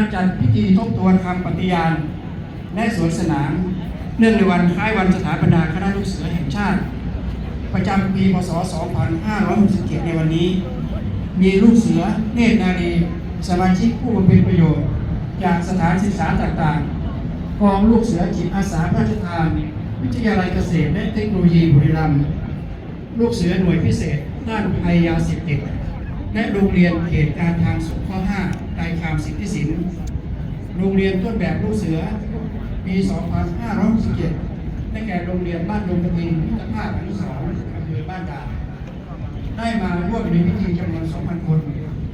การจัดพิธีทบทวนคำปฏิญาณ และสวนสนามเนื่องในวันคล้ายวันสถาปนาคณะลูกเสือแห่งชาติ ประจำปีพศ 2567 ในวันนี้ มีลูกเสือเนตรนารีสมาชิกผู้บำเพ็ญประโยชน์ จากสถานศึกษาต่างๆกองลูกเสือจิตอาสาพระราชทาน วิทยาลัยเกษตรและเทคโนโลยีบุรีรัมย์ลูกเสือหน่วยพิเศษด้านภัยยาเสพติดและโรงเรียนเขตการทางสงเคราะห์5 รามสิทธิสินโรงเรียนต้นแบบลูกเสือ ปี 2567ได้แก่โรงเรียนบ้านดงกระทิงพิพิธภาพอนุสรณ์อำเภอบ้านด่านได้มาร่วมในพิธีจำนวน 2,000 คน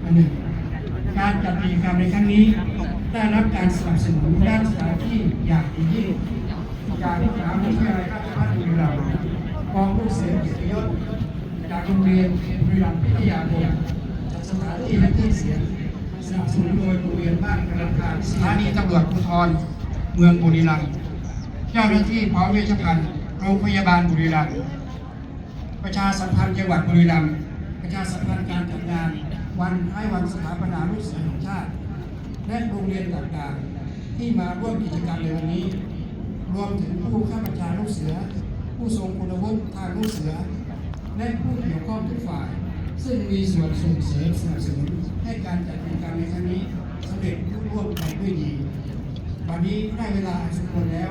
อันหนึ่งการจัดกิจกรรมในครั้งนี้ ได้รับการสนับสนุนด้านสถานที่อย่างดียิ่งจากมหาวิทยาลัยราชภัฏบุรีรัมย์กองลูกเสือเกียรติยศจากโรงเรียนบุรีรัมย์พิทยาคมจากสถานที่และที่เสียง สนับสนุนโดยโรงเรียนบ้านกระคารสถานีตำรวจภูธรเมืองบุรีรัมย์เจ้าหน้าที่พร้อมเวชภัณฑ์โรงพยาบาลบุรีรัมย์ประชาสัมพันธ์จังหวัดบุรีรัมย์ประชาสัมพันธ์การจัดงาน วันคล้ายวันสถาปนาลูกเสือแห่งชาติ และโรงเรียนต่างๆ ที่มาร่วมกิจกรรมในวันนี้ รวมถึงผู้ข้าราชการลูกเสือ ผู้ทรงคุณวุฒิทางลูกเสือ และผู้เกี่ยวข้องทุกฝ่าย ซึ่งมีส่วนส่งเสริมสนับสนุน ให้การจัดกิจกรรมในครั้งนี้สำเร็จรุ่ร่วงไปด้วยดี วันนี้ได้เวลาอันสมควรแล้ว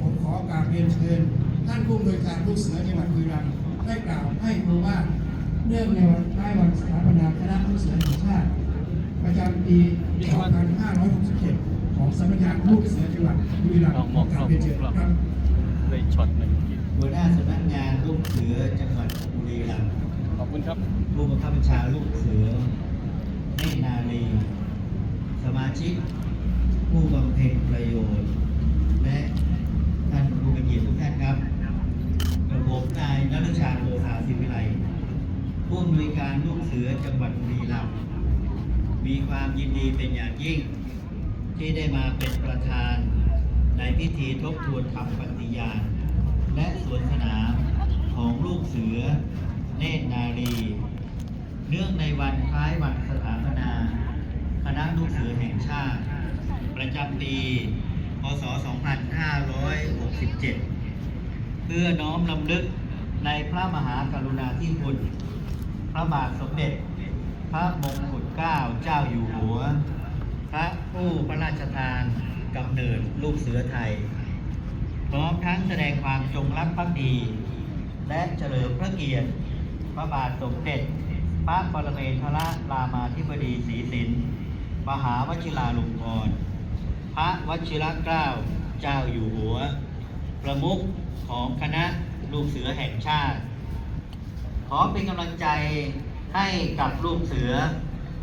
ผมขอโอกราบเรียนเชิญ ท่านผู้อำนวยการลูกเสือจังหวัดบุรีรัมย์ได้กล่าวให้รู้ว่าเนื่องในวันคล้ายวันสถาปนาคณะลูกเสือแห่งชาติ ประจำปี 2567 ของสำนักงานลูกเสือจังหวัดบุรีรัมย์ลองขมอองกราบเรียนเชิญครับได้ช็อตหนึ่งกินหัวหน้าสำนักงานลูกเสือจังหวัดบุรีรัมย์ขอบคุณครับผู้บังคับบัญชาลูกเสือ เนตรนารีสมาชิก ผู้บำเพ็ญประโยชน์ และท่านผู้มีเกียรติทุกท่านครับกระผมนายนฤชาโลหาศิวิไลผู้อำนวยการลูกเสือจังหวัดบุรีรัมย์มีความยินดีเป็นอย่างยิ่ง ที่ได้มาเป็นประธานในพิธีทบทวนคำปฏิญาณ และสวนสนามของลูกเสือ เนตรนารี เนื่องในวันคล้ายวันส คณะลูกเสือแห่งชาติ ประจำปี พศ 2567 เพื่อน้อมลำลึกในพระมหากรุณาธิคุณ พระบาทสมเด็จ พระมงกุฎเกล้าเจ้าอยู่หัว พระผู้พระราชทานกำเนิดลูกเสือไทย พร้อมทั้งแสดงความจงรักภักดี และเฉลิมพระเกียรติ พระบาทสมเด็จ พระปรเมนทรรามาธิบดีศรีสิน มหาวชิราลงกรณ์พระวชิรเกล้าเจ้าอยู่หัว ประมุขของคณะลูกเสือแห่งชาติ ขอเป็นกำลังใจให้กับลูกเสือ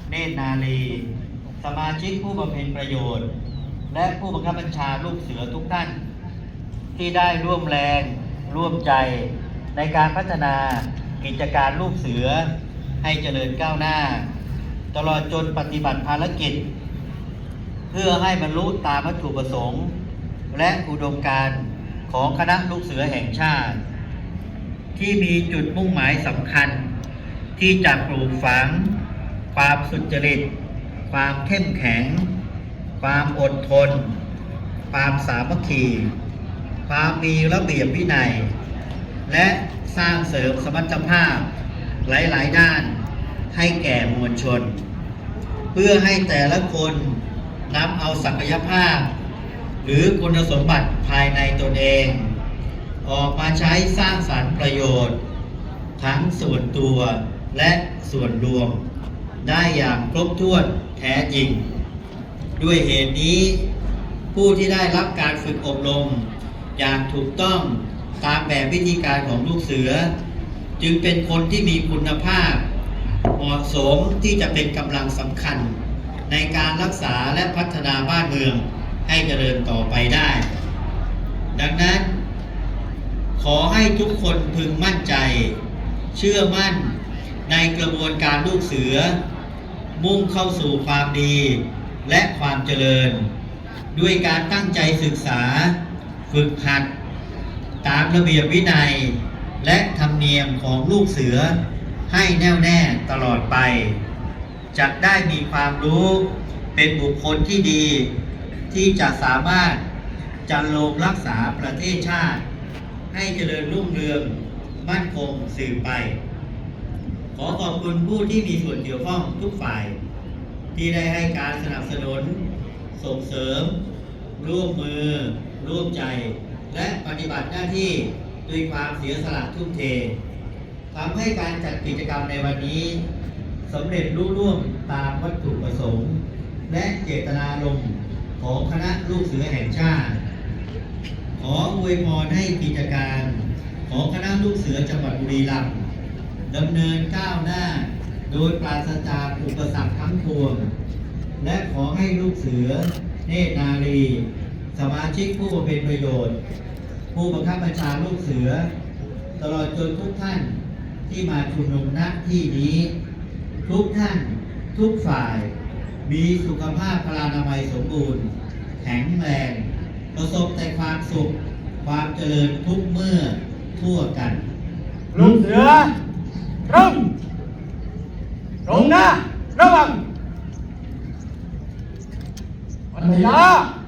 เนตรนารีสมาชิกผู้บำเพ็ญประโยชน์ และผู้บังคับบัญชาลูกเสือทุกท่าน ที่ได้ร่วมแรงร่วมใจในการพัฒนากิจการลูกเสือให้เจริญก้าวหน้า ตลอดจนปฏิบัติภารกิจ เพื่อให้บรรลุตามวัตถุประสงค์ และอุดมการณ์ของคณะลูกเสือแห่งชาติ ที่มีจุดมุ่งหมายสำคัญ ที่จะปลูกฝัง ความสุจริต ความเข้มแข็ง ความอดทน ความสามัคคีความมีระเบียบวินัย และสร้างเสริมสมรรถภาพหลาย ๆ ด้าน ให้แก่มวลชน เพื่อให้แต่ละคนนำเอาศักยภาพ หรือคุณสมบัติภายในตนเอง ออกมาใช้สร้างสารรค์ประโยชน์ ทั้งส่วนตัวและส่วนรวม ได้อย่างครบถ้วนแท้จริง ด้วยเหตุนี้ ผู้ที่ได้รับการฝึกอบรม อย่างถูกต้องตามแบบวิธีการของลูกเสือ จึงเป็นคนที่มีคุณภาพ เหมาะสมที่จะเป็นกำลังสำคัญ ในการรักษาและพัฒนาบ้านเมืองให้เจริญต่อไปได้ ดังนั้น ขอให้ทุกคนพึงมั่นใจ เชื่อมั่นในกระบวนการลูกเสือ มุ่งเข้าสู่ความดีและความเจริญ ด้วยการตั้งใจศึกษา ฝึกหัด ตามระเบียบวินัย และธรรมเนียมของลูกเสือ ให้แน่วแน่ตลอดไปจะได้มีความรู้เป็นบุคคลที่ดี ที่จะสามารถจันลงรักษาประเทศชาติ ให้เจริญรุ่งเรืองมั่นคงสืบไป ขอขอบคุณผู้ที่มีส่วนเกี่ยวข้องทุกฝ่าย ที่ได้ให้การสนับสนุน ส่งเสริม ร่วมมือ ร่วมใจ และปฏิบัติหน้าที่ด้วยความเสียสละทุ่มเท ทำให้การจัดกิจกรรมในวันนี้สำเร็จรุ่ร่วงตามวัตถุประสงค์ และเจตนารมณ์ของคณะลูกเสือแห่งชาติ ขออวยพรให้กิจการของคณะลูกเสือจังหวัดบุรีรัมย์ดำเนินก้าวหน้า โดยปราศจากอุปสรรคทั้งปวง และขอให้ลูกเสือ เนตรนารี สมาชิกผู้บำเพ็ญประโยชน์ ผู้บังคับบัญชาลูกเสือ ตลอดจนทุกท่าน ที่มาชุมนุมณที่นี้ ทุกท่านทุกฝ่าย มีสุขภาพพลานามัยสมบูรณ์ แข็งแรงประสบแต่ความสุข ความเจริญทุกเมื่อทั่วกันลูกเสือเริ่มตรงหน้าระวังปัญญาพุ่น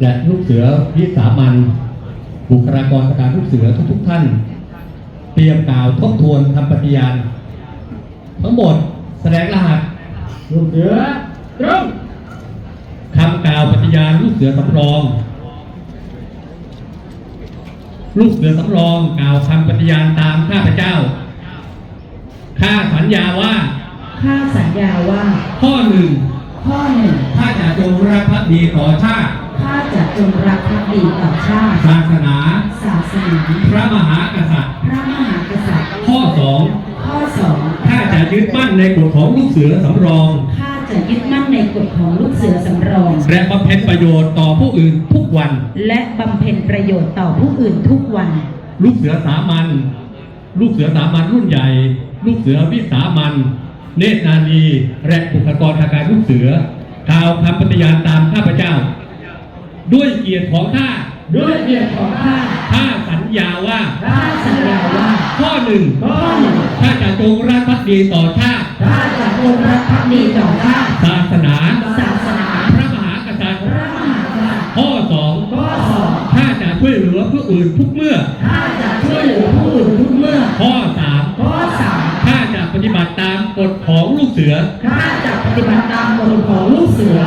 และลูกเสือวิสามัญบุคลากรการลูกเสือทุกๆท่าน เตรียมกล่าวทบทวนคำปฏิญาณ ทั้งหมดแสดงรหัสลูกเสือตรงคำกล่าวปฏิญาณลูกเสือสำรอง ลูกเสือสำรองกล่าวคำปฏิญาณตามข้าพเจ้า ข้าสัญญาว่าข้าสัญญาว่า ข้อหนึ่งข้อหนึ่งข้าจะจงรักภักดีต่อชาติข้า จะจงรักภักดีต่อชาติ ศาสนา ศาสนา พระมหากษัตริย์ พระมหากษัตริย์ ข้อสองข้อสองข้าจะยึดมั่นในกฎของลูกเสือสำรอง ข้าจะยึดมั่นในกฎของลูกเสือสำรอง และบำเพ็ญประโยชน์ต่อผู้อื่นทุกวัน และบำเพ็ญประโยชน์ต่อผู้อื่นทุกวัน ลูกเสือสามัญ ลูกเสือสามัญรุ่นใหญ่ ลูกเสือวิสามัญ เนตรนารีและบุคลากรทางการลูกเสือกล่าวคำปฏิญาณตามข้าพเจ้า ด้วยเกียรติของข้าด้วยเกียรติของข้าข้าสัญญาว่าข้าสัญญาว่า ข้อหนึ่งข้อหนึ่งข้าจะจงรักภักดีต่อชาติข้าจะจงรักภักดีต่อชาติศาสนาศาสนาพระมหากษัตริย์พระมหากษัตริย์ข้อสองข้อสองข้าจะช่วยเหลือผู้อื่นทุกเมื่อข้าจะช่วยเหลือผู้อื่นทุกเมื่อ ข้อสามข้อสามข้าจะปฏิบัติตามกฎของลูกเสือข้าจะปฏิบัติตามกฎของลูกเสือ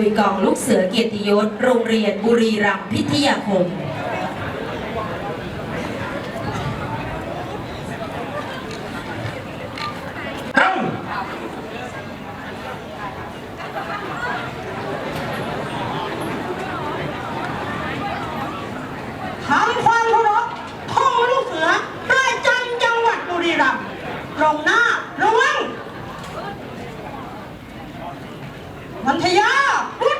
โดยกองลูกเสือเกียรติยศ โรงเรียนบุรีรัมย์พิทยาคมตั้งทำความเคารพพ่อลูกเสือประจำจังหวัดบุรีรัมย์ตรงหน้าระวังวันทยาพุทธ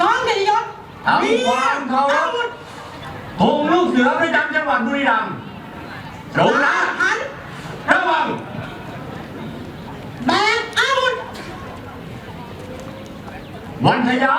กองเกียร ติยศทำความเคารพวุธธงลูกเสือประจำจังหวัดบุรีรัมย์ตรงนะหันระวังแบกอาวุธวันทยา